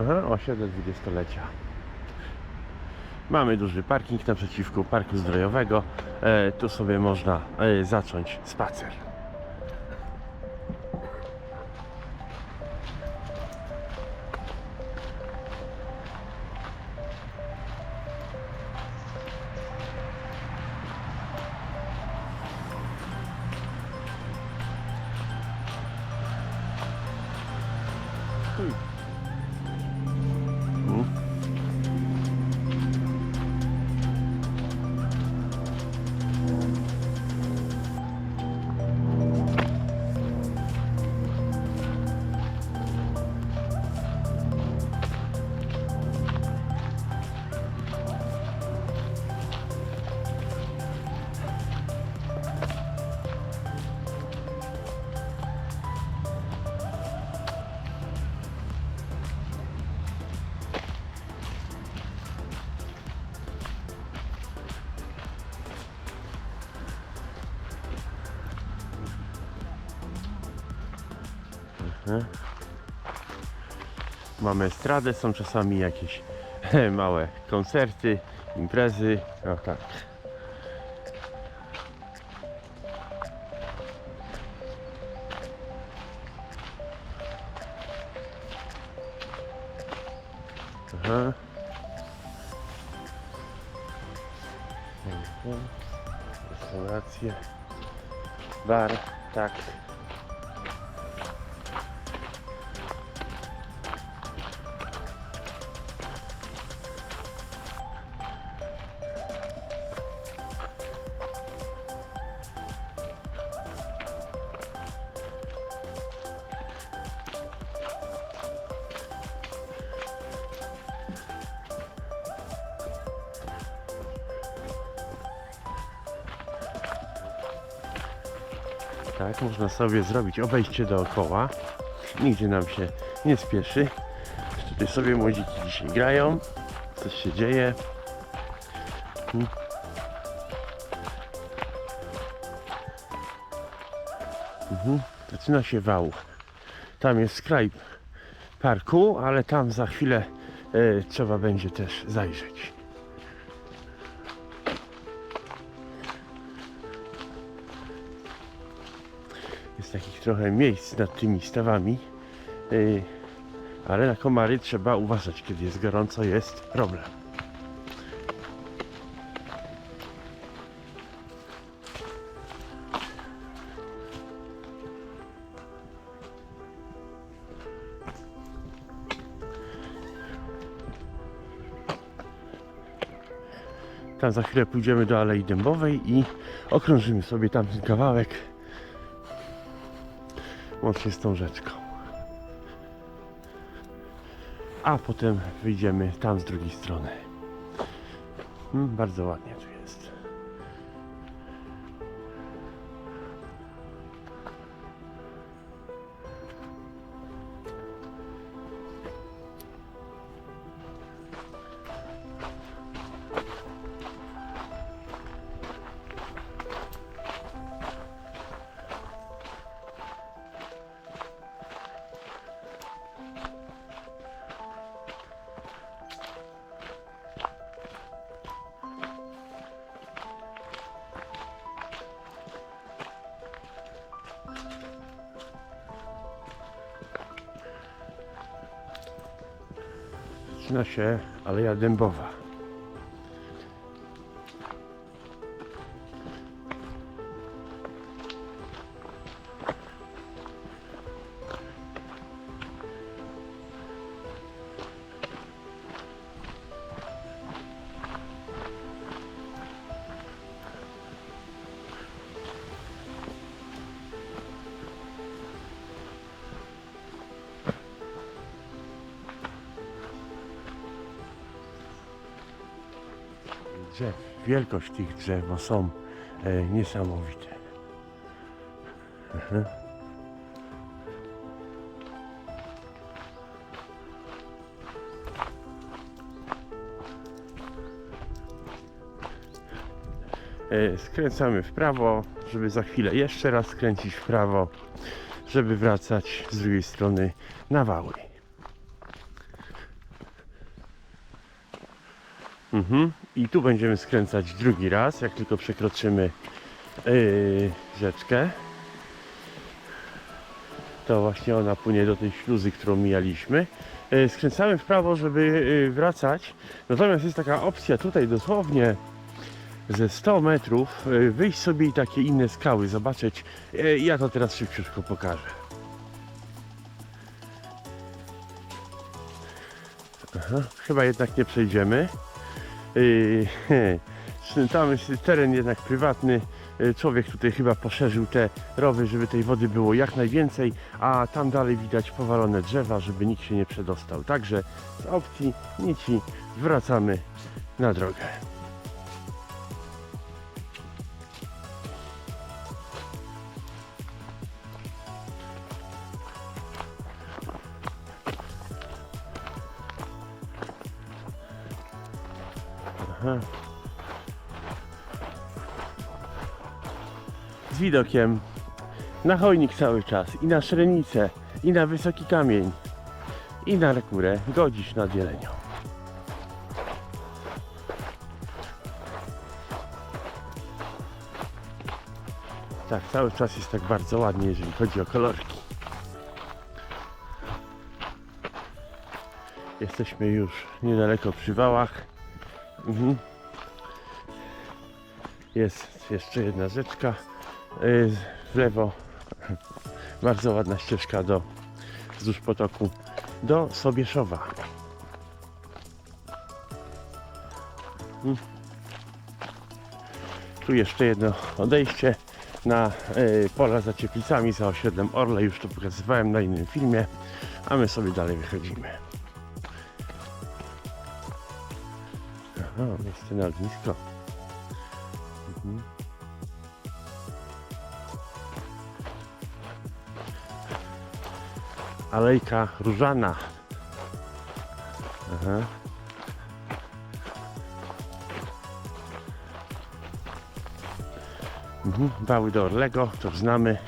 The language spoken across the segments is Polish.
Aha, osiedle dwudziestolecia. Mamy duży parking naprzeciwko parku zdrojowego. E, tu sobie można e, zacząć spacer. Mamy estradę, są czasami jakieś małe koncerty, imprezy. O tak. Aha. Restauracje, bar, tak. Tak, można sobie zrobić obejście dookoła. Nigdzie nam się nie spieszy. Tutaj sobie młodziki dzisiaj grają. Coś się dzieje. Hmm. Mhm. Zaczyna się wał. Tam jest skraj parku, ale tam za chwilę e, trzeba będzie też zajrzeć. Trochę miejsc nad tymi stawami, yy, ale na komary trzeba uważać, kiedy jest gorąco, jest problem. Tam za chwilę pójdziemy do Alei Dębowej i okrążymy sobie tamten kawałek łącznie z tą rzeczką. A potem wyjdziemy tam z drugiej strony. Mm, bardzo ładnie tu jest. Zaczyna się Aleja Dębowa. Drzew, wielkość tych drzew, bo są e, niesamowite. Mhm. E, Skręcamy w prawo, żeby za chwilę jeszcze raz skręcić w prawo, żeby wracać z drugiej strony na wały. Mhm. I tu będziemy skręcać drugi raz, jak tylko przekroczymy yy, rzeczkę. To właśnie ona płynie do tej śluzy, którą mijaliśmy. Yy, skręcamy w prawo, żeby yy, wracać. Natomiast jest taka opcja tutaj dosłownie ze 100 metrów yy, wyjść sobie i takie inne skały zobaczyć. Yy, ja to teraz szybciutko pokażę. Aha, chyba jednak nie przejdziemy. Tam jest teren jednak prywatny. Yy, Człowiek tutaj chyba poszerzył te rowy, żeby tej wody było jak najwięcej, a tam dalej widać powalone drzewa, żeby nikt się nie przedostał. Także z opcji nici wracamy na drogę. Z widokiem na chojnik cały czas i na szrenicę i na wysoki kamień i na górę godzisz nad Jelenią. Tak, cały czas jest tak bardzo ładnie, jeżeli chodzi o kolorki. Jesteśmy już niedaleko przy wałach. Mhm. Jest jeszcze jedna rzeczka yy, w lewo. Bardzo ładna ścieżka do wzdłuż potoku do Sobieszowa. Mhm. Tu jeszcze jedno odejście na yy, pola za Cieplicami, za osiedlem Orle. Już to pokazywałem na innym filmie, a my sobie dalej wychodzimy. Aha, na ognisko. Mhm. Alejka różana. Aha. Mhm. Wały do Orlego, to znamy.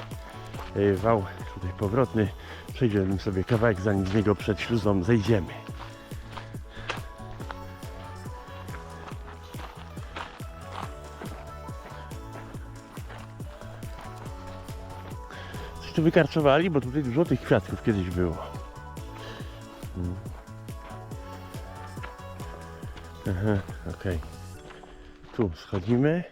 Yy, Wał tutaj powrotny. Przejdziemy sobie kawałek, zanim z niego przed śluzą zejdziemy. Tu wykarczowali, bo tutaj dużo tych kwiatków kiedyś było. Mm. Aha, okej. Tu schodzimy.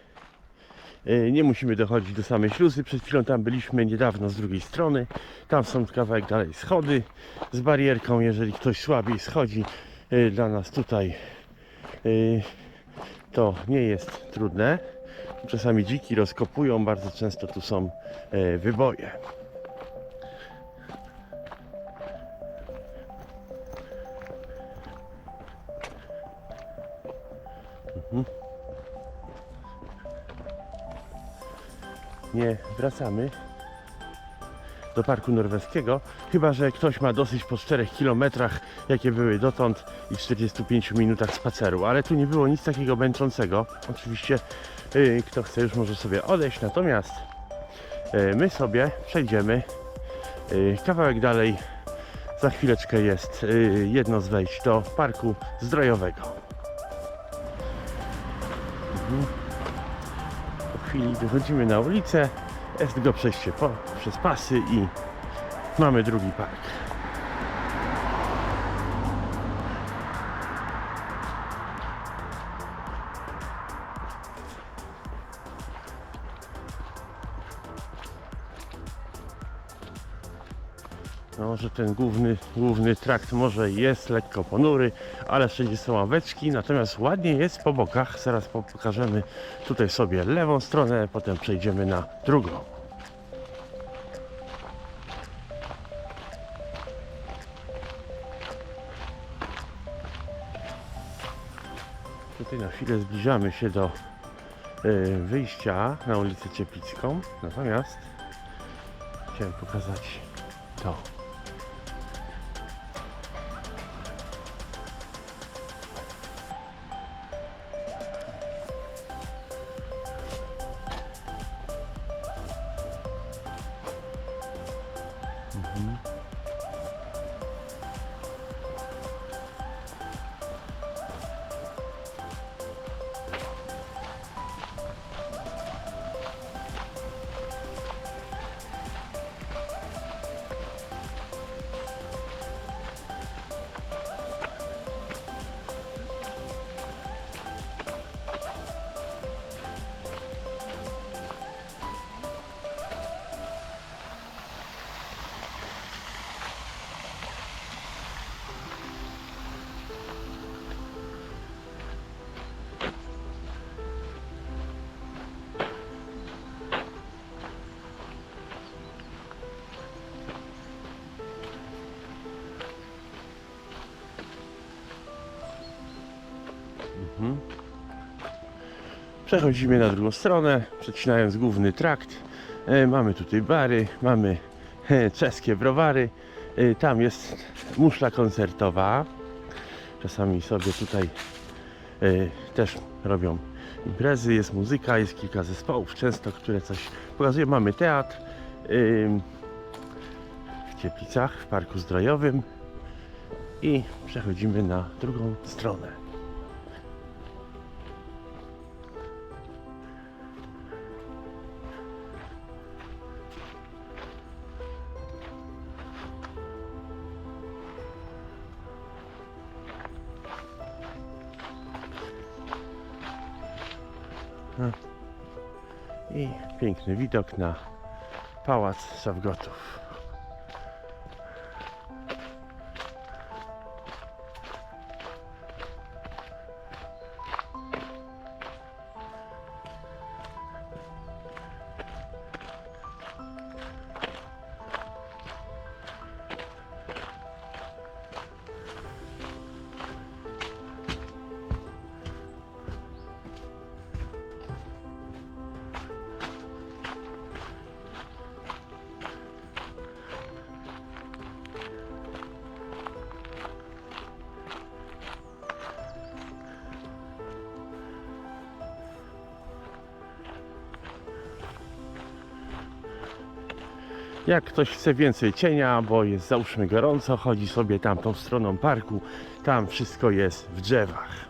E, Nie musimy dochodzić do samej śluzy. Przed chwilą tam byliśmy niedawno z drugiej strony. Tam są kawałek dalej schody z barierką. Jeżeli ktoś słabiej schodzi e, dla nas tutaj, e, to nie jest trudne. Czasami dziki rozkopują, bardzo często tu są wyboje. Nie wracamy do parku norweskiego, chyba że ktoś ma dosyć po 4 kilometrach, jakie były dotąd i 45 minutach spaceru, ale tu nie było nic takiego męczącego. Oczywiście yy, kto chce już może sobie odejść, natomiast yy, my sobie przejdziemy yy, kawałek dalej. Za chwileczkę jest yy, jedno z wejść do parku zdrojowego. Po chwili wychodzimy na ulicę, jest tylko przejście po, przez pasy i mamy drugi park. No, że ten główny, główny trakt może jest lekko ponury, ale wszędzie są ławeczki, natomiast ładnie jest po bokach. Zaraz po- pokażemy tutaj sobie lewą stronę, potem przejdziemy na drugą. Tutaj na chwilę zbliżamy się do y, wyjścia na ulicę Cieplicką, natomiast chciałem pokazać to. Przechodzimy na drugą stronę, przecinając główny trakt. E, Mamy tutaj bary, mamy czeskie browary. E, Tam jest muszla koncertowa. Czasami sobie tutaj e, też robią imprezy, jest muzyka, jest kilka zespołów często, które coś pokazuje. Mamy teatr w Cieplicach, w Parku Zdrojowym i przechodzimy na drugą stronę. I piękny widok na pałac Szawgotów. Jak ktoś chce więcej cienia, bo jest załóżmy gorąco, chodzi sobie tamtą stroną parku, tam wszystko jest w drzewach.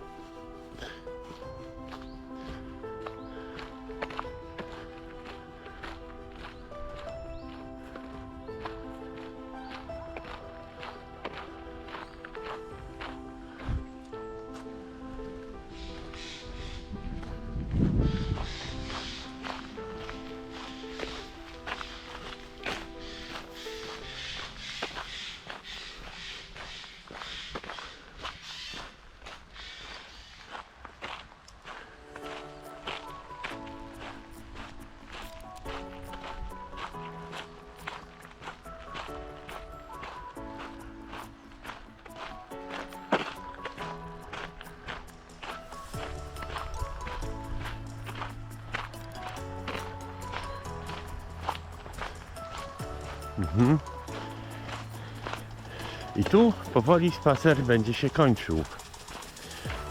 I tu powoli spacer będzie się kończył.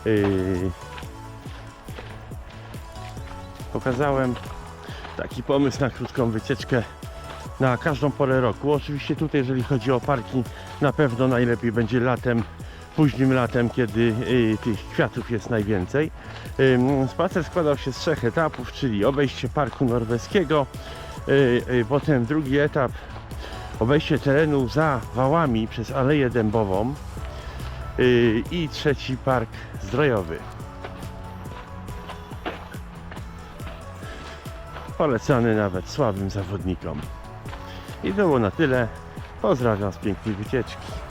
Yy, pokazałem taki pomysł na krótką wycieczkę na każdą porę roku. Oczywiście tutaj, jeżeli chodzi o parki, na pewno najlepiej będzie latem, późnym latem, kiedy yy, tych kwiatów jest najwięcej. Yy, spacer składał się z trzech etapów, czyli obejście parku norweskiego, yy, yy, potem drugi etap obejście terenu za wałami przez Aleję Dębową yy, i trzeci park zdrojowy. Polecany nawet słabym zawodnikom. I było na tyle. Pozdrawiam z pięknej wycieczki.